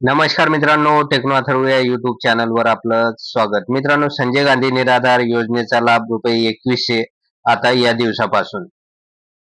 नमस्कार मित्रांनो टेक्नो अथर्व या युट्यूब चॅनलवर आपलं स्वागत. मित्रांनो संजय गांधी निराधार योजनेचा लाभ रुपये एकवीसशे आता या दिवसापासून.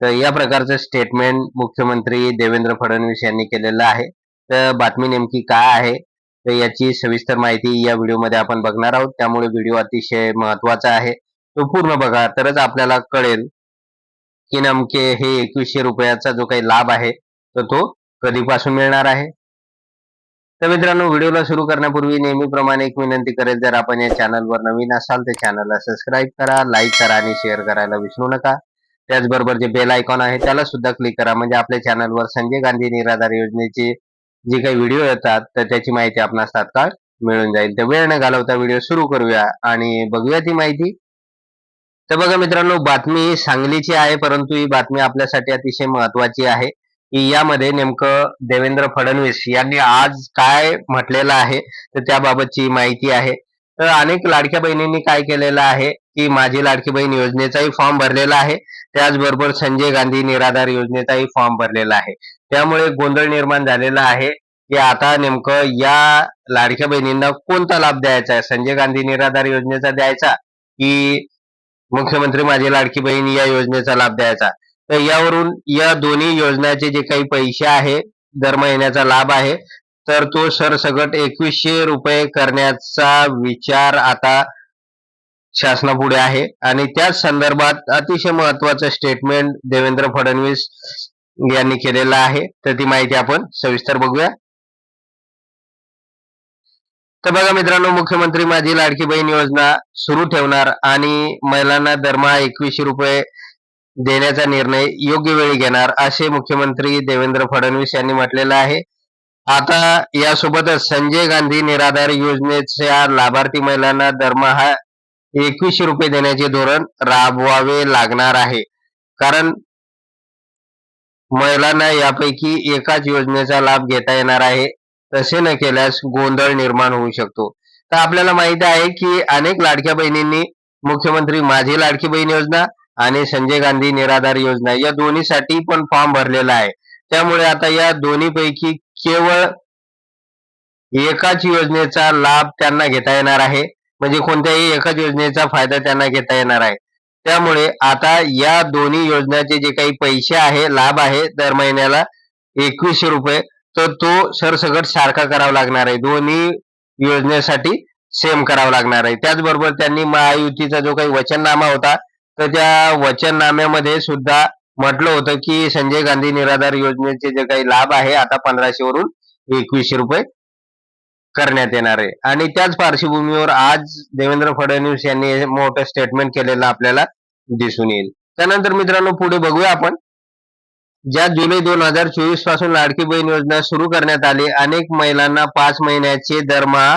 तर या प्रकारचं स्टेटमेंट मुख्यमंत्री देवेंद्र फडणवीस यांनी केलेलं आहे. तर बातमी नेमकी काय आहे? तर याची सविस्तर माहिती या व्हिडिओमध्ये आपण बघणार आहोत. त्यामुळे व्हिडिओ अतिशय महत्त्वाचा आहे. तो पूर्ण बघा. तरच आपल्याला कळेल की नेमके हे एकवीसशे रुपयाचा जो काही लाभ आहे तर तो कधीपासून मिळणार आहे? तर मित्रांनो व्हिडिओला सुरू करण्यापूर्वी नेहमीप्रमाणे एक विनंती करेल जर आपण या चॅनलवर नवीन असाल तर चॅनलला सबस्क्राईब करा लाईक करा आणि शेअर करायला विसरू नका. त्याचबरोबर जे बेल आयकॉन आहे त्याला सुद्धा क्लिक करा. म्हणजे आपल्या चॅनलवर संजय गांधी निराधार योजनेचे जे काही व्हिडिओ येतात तर त्याची माहिती आपणास तात्काळ मिळून जाईल. तर वेळ न घालवता व्हिडिओ सुरू करूया आणि बघूया ती माहिती. तर बघा मित्रांनो बातमी सांगलीची आहे परंतु ही बातमी आपल्यासाठी अतिशय महत्वाची आहे. की यामध्ये नेमकं देवेंद्र फडणवीस यांनी आज काय म्हटलेलं आहे तर त्याबाबतची माहिती आहे. तर अनेक लाडक्या बहिणींनी काय केलेलं आहे की माझी लाडकी बहीण योजनेचाही फॉर्म भरलेला आहे त्याचबरोबर संजय गांधी निराधार योजनेचाही फॉर्म भरलेला आहे. त्यामुळे गोंधळ निर्माण झालेला आहे की आता नेमकं या लाडक्या बहिणींना कोणता लाभ द्यायचा आहे? संजय गांधी निराधार योजनेचा द्यायचा की मुख्यमंत्री माझी लाडकी बहीण या योजनेचा लाभ द्यायचा? तर यावरून या दोन्ही योजनाचे जे काही पैसे आहे दर महिन्याचा लाभ आहे तर तो सरसकट एकवीसशे रुपये करण्याचा विचार आता शासनापुढे आहे. आणि त्याच संदर्भात अतिशय महत्वाचं स्टेटमेंट देवेंद्र फडणवीस यांनी केलेलं आहे. तर ती माहिती आपण सविस्तर बघूया. तर बघा मित्रांनो मुख्यमंत्री माझी लाडकी बहीण योजना सुरू ठेवणार आणि महिलांना दरमहा एकवीसशे रुपये देण्याचा निर्णय योग्य वेळी घेणार असे मुख्यमंत्री देवेंद्र फडणवीस यांनी म्हटलेलं आहे. आता यासोबतच संजय गांधी निराधार योजनेच्या लाभार्थी महिलांना दरमहा एकवीसशे रुपये देण्याचे धोरण राबवावे लागणार आहे. कारण महिलांना यापैकी एकाच योजनेचा लाभ घेता येणार आहे तसे न केल्यास गोंधळ निर्माण होऊ शकतो. तर आपल्याला माहिती आहे की अनेक लाडक्या बहिणींनी मुख्यमंत्री माझी लाडकी बहीण योजना आणि संजय गांधी निराधार योजना या दोन्हीसाठी पण फॉर्म भरलेला आहे. त्यामुळे आता या दोन्ही पैकी केवळ एकाच योजनेचा लाभ त्यांना घेता येणार आहे. म्हणजे कोणत्याही एकाच योजनेचा फायदा त्यांना घेता येणार आहे. त्यामुळे आता या दोन्ही योजनाचे जे काही पैसे आहे लाभ आहे दर महिन्याला एकवीसशे रुपये तर तो सरसकट सारखा करावा लागणार आहे. दोन्ही योजनेसाठी सेम करावा लागणार आहे. त्याचबरोबर त्यांनी महायुतीचा जो काही वचननामा होता तर त्या वचननाम्यामध्ये सुद्धा म्हटलं होतं की संजय गांधी निराधार योजनेचे जे काही लाभ आहे आता पंधराशे वरून एकवीसशे रुपये करण्यात येणार आहे. आणि त्याच पार्श्वभूमीवर आज देवेंद्र फडणवीस यांनी मोठं स्टेटमेंट केलेलं आपल्याला दिसून येईल. त्यानंतर मित्रांनो पुढे बघूया आपण. ज्या जुलै दोन हजार चोवीसपासून लाडकी बहीण योजना सुरू करण्यात आली अनेक महिलांना पाच महिन्याचे दरमहा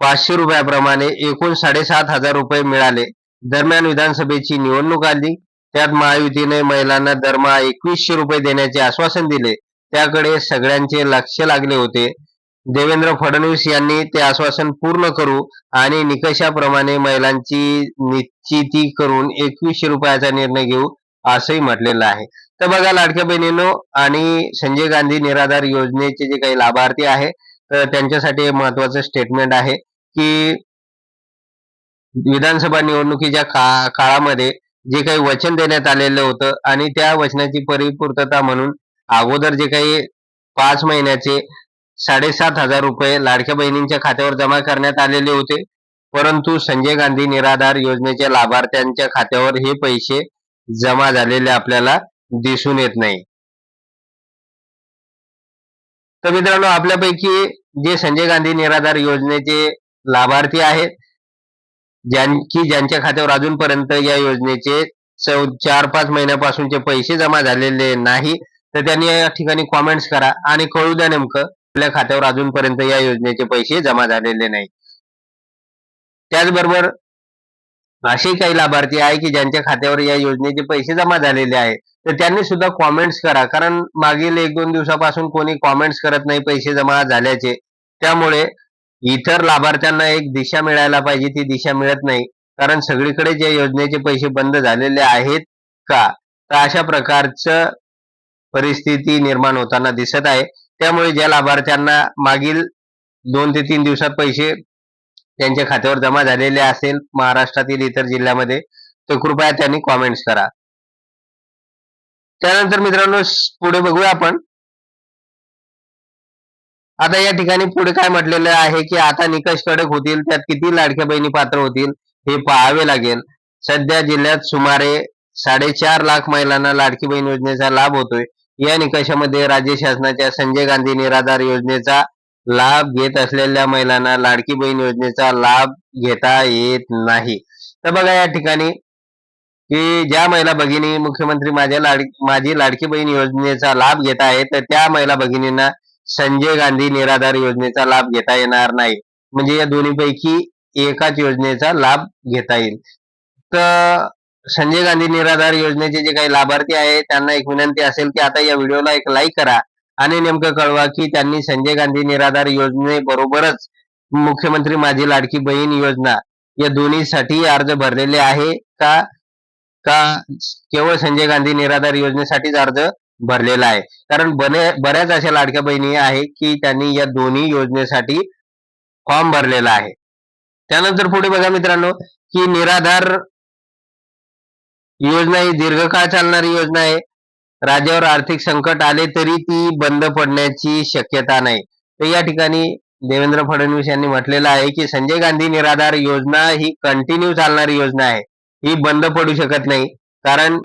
पाचशे रुपयाप्रमाणे एकूण साडेसात हजार रुपये मिळाले. दरम्यान विधानसभेची निवडणूक आली. त्यात महायुतीने महिलांना दरमहा एकवीसशे रुपये देण्याचे आश्वासन दिले. त्याकडे सगळ्यांचे लक्ष लागले होते. देवेंद्र फडणवीस यांनी ते आश्वासन पूर्ण करू आणि निकषाप्रमाणे महिलांची निश्चिती करून एकवीसशे रुपयाचा निर्णय घेऊ असंही म्हटलेलं आहे. तर बघा लाडक्या बहिणीनो आणि संजय गांधी निराधार योजनेचे जे काही लाभार्थी आहे तर त्यांच्यासाठी महत्वाचं स्टेटमेंट आहे की विधानसभा निवडणुकीच्या का काळामध्ये जे काही वचन देण्यात आलेलं होतं आणि त्या वचनाची परिपूर्तता म्हणून अगोदर जे काही पाच महिन्याचे साडेसात हजार रुपये लाडक्या बहिणींच्या खात्यावर जमा करण्यात आलेले होते. परंतु संजय गांधी निराधार योजनेच्या लाभार्थ्यांच्या खात्यावर हे पैसे जमा झालेले आपल्याला दिसून येत नाही. तर मित्रांनो आपल्यापैकी जे संजय गांधी निराधार योजनेचे लाभार्थी आहेत ज्यांची ज्यांच्या खात्यावर अजूनपर्यंत या योजनेचे चार पाच महिन्यापासूनचे पैसे जमा झालेले नाही तर त्यांनी या ठिकाणी कॉमेंट्स करा आणि कळू द्या नेमकं आपल्या खात्यावर अजूनपर्यंत या योजनेचे पैसे जमा झालेले नाही. त्याचबरोबर असे काही लाभार्थी आहे की ज्यांच्या खात्यावर या योजनेचे पैसे जमा झालेले आहे तर त्यांनी सुद्धा कॉमेंट्स करा. कारण मागील एक दोन दिवसापासून कोणी कॉमेंट्स करत नाही पैसे जमा झाल्याचे. त्यामुळे इतर लाभार्थ्यांना एक दिशा मिळायला पाहिजे ती दिशा मिळत नाही. कारण सगळीकडे जे योजनेचे पैसे बंद झालेले आहेत का तर अशा प्रकारचं परिस्थिती निर्माण होताना दिसत आहे. त्यामुळे ज्या लाभार्थ्यांना मागील दोन ते तीन दिवसात पैसे त्यांच्या खात्यावर जमा झालेले असेल महाराष्ट्रातील इतर जिल्ह्यामध्ये तर कृपया त्यांनी कॉमेंट्स करा. त्यानंतर मित्रांनो पुढे बघूया आपण. आता या ठिकाणी पुढे काय म्हटलेलं आहे की आता निकष कडक होतील त्यात किती लाडक्या बहिणी पात्र होतील हे पाहावे लागेल. सध्या जिल्ह्यात सुमारे साडेचार लाख महिलांना लाडकी बहीण योजनेचा लाभ होतोय. या निकषामध्ये राज्य शासनाच्या संजय गांधी निराधार योजनेचा लाभ घेत असलेल्या महिलांना लाडकी बहीण योजनेचा लाभ घेता येत नाही. तर बघा या ठिकाणी की ज्या महिला भगिनी मुख्यमंत्री माझ्या लाड माझी लाडकी बहीण योजनेचा लाभ घेत आहेत तर त्या महिला भगिनींना संजय गांधी निराधार योजनेचा लाभ घेता येणार नाही. म्हणजे या दोन्हीपैकी एकाच योजनेचा लाभ घेता येईल. तर संजय गांधी निराधार योजनेचे जे काही लाभार्थी आहे त्यांना एक विनंती असेल की आता या व्हिडिओला एक लाईक करा आणि नेमकं कळवा की त्यांनी संजय गांधी निराधार योजनेबरोबरच मुख्यमंत्री माझी लाडकी बहीण योजना या दोन्हीसाठी अर्ज भरलेले आहे का? का केवळ संजय गांधी निराधार योजनेसाठीच अर्ज भरलेला आहे. कारण बने बऱ्याच अशा लाडक्या बहिणी आहे की त्यांनी या दोन्ही योजनेसाठी फॉर्म भरलेला आहे. त्यानंतर पुढे बघा मित्रांनो की निराधार योजना ही दीर्घकाळ चालणारी योजना आहे. राज्यावर आर्थिक संकट आले तरी ती बंद पडण्याची शक्यता नाही. तर या ठिकाणी देवेंद्र फडणवीस यांनी म्हटलेलं आहे की संजय गांधी निराधार योजना ही कंटिन्यू चालणारी योजना आहे. ही बंद पडू शकत नाही. कारण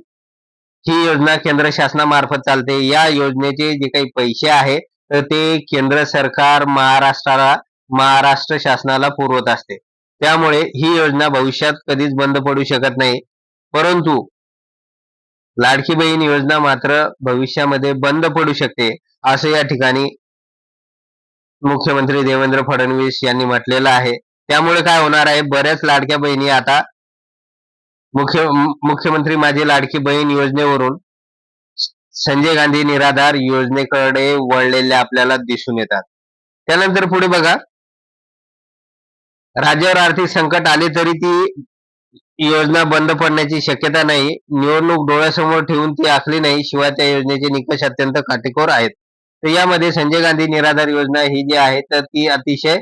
ही योजना केंद्र शासनामार्फत चालते. या योजनेचे जे काही पैसे आहे तर ते केंद्र सरकार महाराष्ट्राला महाराष्ट्र शासनाला पुरवत असते. त्यामुळे ही योजना भविष्यात कधीच बंद पडू शकत नाही. परंतु लाडकी बहीण योजना मात्र भविष्यामध्ये बंद पडू शकते असं या ठिकाणी मुख्यमंत्री देवेंद्र फडणवीस यांनी म्हटलेलं आहे. त्यामुळे काय होणार आहे? बऱ्याच लाडक्या बहिणी आता मुख्य मुख्यमंत्री माझी लाडकी बहीण योजनेवरून संजय गांधी निराधार योजनेकडे वळलेल्या आपल्याला दिसून येतात. त्यानंतर पुढे बघा. राज्यावर आर्थिक संकट आले तरी ती योजना बंद पडण्याची शक्यता नाही. निवडणूक डोळ्यासमोर ठेवून ती आखली नाही. शिवाय त्या योजनेचे निकष अत्यंत काटेकोर आहेत. तर यामध्ये संजय गांधी निराधार योजना ही जी आहे तर ती अतिशय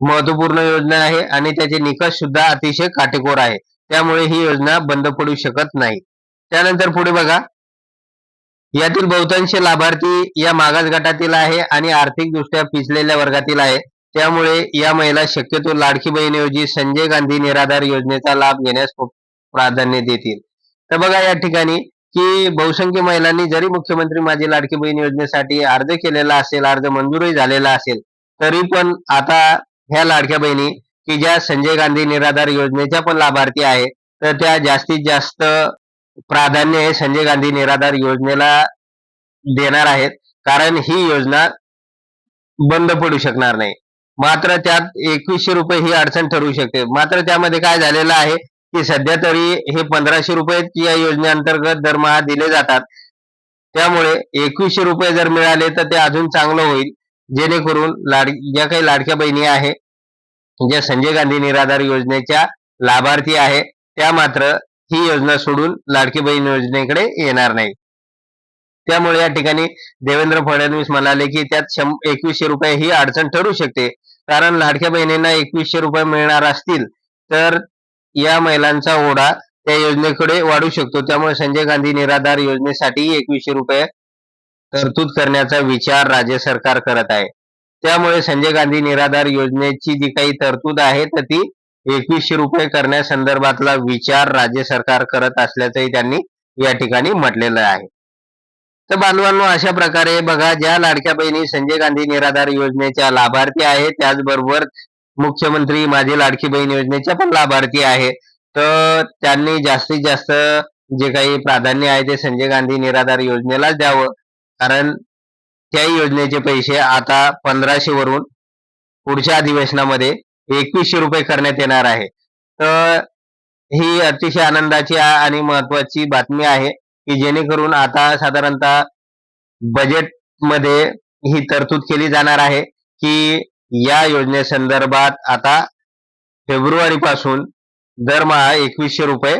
महत्त्वपूर्ण योजना आहे आणि त्याचे निकष सुद्धा अतिशय काटेकोर आहे त्यामुळे ही योजना बंद पडू शकत नाही. त्यानंतर पुढे बघा. यातील बहुतांश लाभार्थी या मागास गटातील आहे आणि आर्थिकदृष्ट्या पिचलेल्या वर्गातील आहे. त्यामुळे या महिला शक्यतो लाडकी बहिणीऐवजी संजय गांधी निराधार योजनेचा लाभ घेण्यास प्राधान्य देतील. तर बघा या ठिकाणी की बहुसंख्य महिलांनी जरी मुख्यमंत्री माझी लाडकी बहीण योजनेसाठी अर्ज केलेला असेल अर्ज मंजूरही झालेला असेल तरी पण आता ह्या लाडक्या बहिणी की ज्या संजय गांधी निराधार योजनेच्या पण लाभार्थी आहे तर त्या जास्तीत जास्त प्राधान्य हे संजय गांधी निराधार योजनेला देणार आहेत. कारण ही योजना बंद पडू शकणार नाही. मात्र त्यात एकवीसशे रुपये ही अडचण ठरू शकते. मात्र त्यामध्ये काय झालेलं आहे की सध्या तरी हे पंधराशे रुपये या योजनेअंतर्गत दरमहा दिले जातात. त्यामुळे एकवीसशे रुपये जर मिळाले तर ते अजून चांगलं होईल. जेणेकरून लाड ज्या काही लाडक्या बहिणी आहे ज्या संजय गांधी निराधार योजनेच्या लाभार्थी आहे त्या मात्र ही योजना सोडून लाडकी बहीण योजनेकडे येणार नाही. त्यामुळे या ठिकाणी देवेंद्र फडणवीस म्हणाले की त्यात शं एकवीसशे रुपये ही अडचण ठरू शकते. कारण लाडक्या बहिणींना एकवीसशे रुपये मिळणार असतील तर या महिलांचा ओढा त्या योजनेकडे वाढू शकतो. त्यामुळे संजय गांधी निराधार योजनेसाठी एकवीसशे रुपये तरतूद करण्याचा विचार राज्य सरकार करत आहे. त्यामुळे संजय गांधी निराधार योजनेची जी काही तरतूद आहे तर ती एकवीसशे रुपये करण्यासंदर्भातला विचार राज्य सरकार करत असल्याचंही त्यांनी या ठिकाणी म्हटलेलं आहे. तर बांधवांनो अशा प्रकारे बघा ज्या लाडक्या बहिणी संजय गांधी निराधार योजनेच्या लाभार्थी आहेत त्याचबरोबर मुख्यमंत्री माझी लाडकी बहीण योजनेच्या पण लाभार्थी आहे तर त्यांनी जास्तीत जास्त जे काही प्राधान्य आहे ते संजय गांधी निराधार योजनेलाच द्यावं. कारण त्या योजनेचे पैसे आता पंधराशे वरून पुढच्या अधिवेशनामध्ये एकवीसशे रुपये करण्यात येणार आहे. तर ही अतिशय आनंदाची आणि महत्वाची बातमी आहे की जेणेकरून आता साधारणतः बजेटमध्ये ही तरतूद केली जाणार आहे की या योजनेसंदर्भात आता फेब्रुवारीपासून दरमहा एकवीसशे रुपये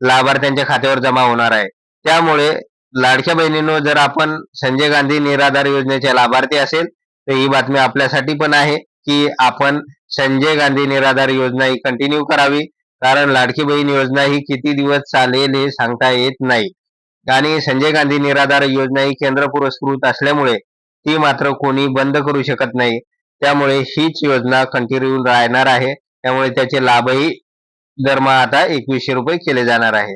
लाभार्थ्यांच्या खात्यावर जमा होणार आहे. त्यामुळे लाडक्या बहिणींनो जर आपण संजय गांधी निराधार योजनेचे लाभार्थी असेल तर ही बातमी आपल्यासाठी पण आहे की आपण संजय गांधी निराधार योजना ही कंटिन्यू करावी. कारण लाडकी बहीण योजना ही किती दिवस चालेल हे सांगता येत नाही. आणि संजय गांधी निराधार योजना ही केंद्र पुरस्कृत असल्यामुळे ती मात्र कोणी बंद करू शकत नाही. त्यामुळे हीच योजना कंटिन्यू राहणार आहे. त्यामुळे त्याचे लाभही दरमहा आता एकवीसशे रुपये केले जाणार आहे.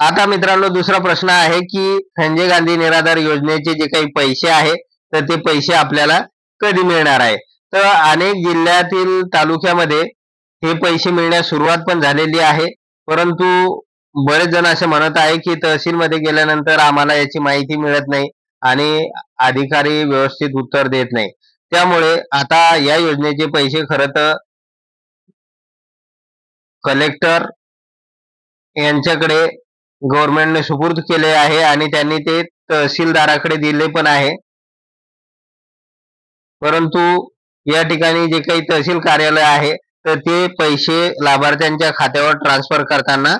आता मित्रांनो दुसरा प्रश्न आहे की संजय गांधी निराधार योजनेचे जे काही पैसे आहे तर ते पैसे आपल्याला कधी मिळणार आहे? तर अनेक जिल्ह्यातील तालुक्यामध्ये हे पैसे मिळण्यास सुरुवात पण झालेली आहे. परंतु बरेच जण असे म्हणत आहे की तहसीलमध्ये गेल्यानंतर आम्हाला याची माहिती मिळत नाही आणि अधिकारी व्यवस्थित उत्तर देत नाही. त्यामुळे आता या योजनेचे पैसे खरं तर कलेक्टर यांच्याकडे गव्हर्नमेंटने सुपूर्द केले आहे आणि त्यांनी ते तहसीलदाराकडे दिले पण आहे. परंतु या ठिकाणी जे काही तहसील कार्यालय आहे तर ते पैसे लाभार्थ्यांच्या खात्यावर ट्रान्सफर करताना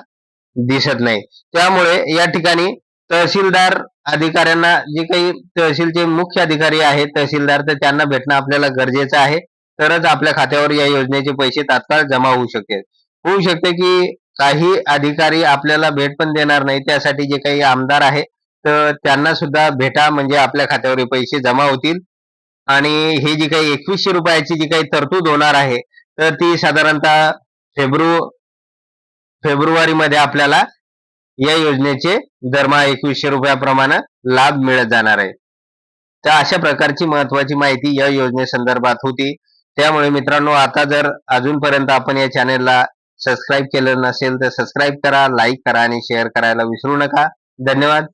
दिसत नाही. त्यामुळे या ठिकाणी तहसीलदार अधिकाऱ्यांना जे काही तहसीलचे मुख्य अधिकारी आहेत तहसीलदार तर त्यांना भेटणं आपल्याला गरजेचं आहे. तरच आपल्या खात्यावर या योजनेचे पैसे तात्काळ जमा होऊ शकेल. होऊ शकते की काही अधिकारी आपल्याला भेट पण देणार नाही. त्यासाठी जे काही आमदार आहे तर त्यांना सुद्धा भेटा म्हणजे आपल्या खात्यावर पैसे जमा होतील. आणि ही जी काही एकवीसशे रुपयाची जी काही तरतूद होणार आहे तर ती साधारणतः फेब्रु फेब्रुवारीमध्ये आपल्याला या योजनेचे दरमहा एकवीसशे रुपयाप्रमाणे लाभ मिळत जाणार आहे. तर अशा प्रकारची महत्वाची माहिती या योजनेसंदर्भात होती. त्यामुळे मित्रांनो आता जर अजूनपर्यंत आपण या चॅनेलला सबस्क्राईब केलं नसेल तर सबस्क्राईब करा लाईक करा आणि शेअर करायला विसरू नका. धन्यवाद.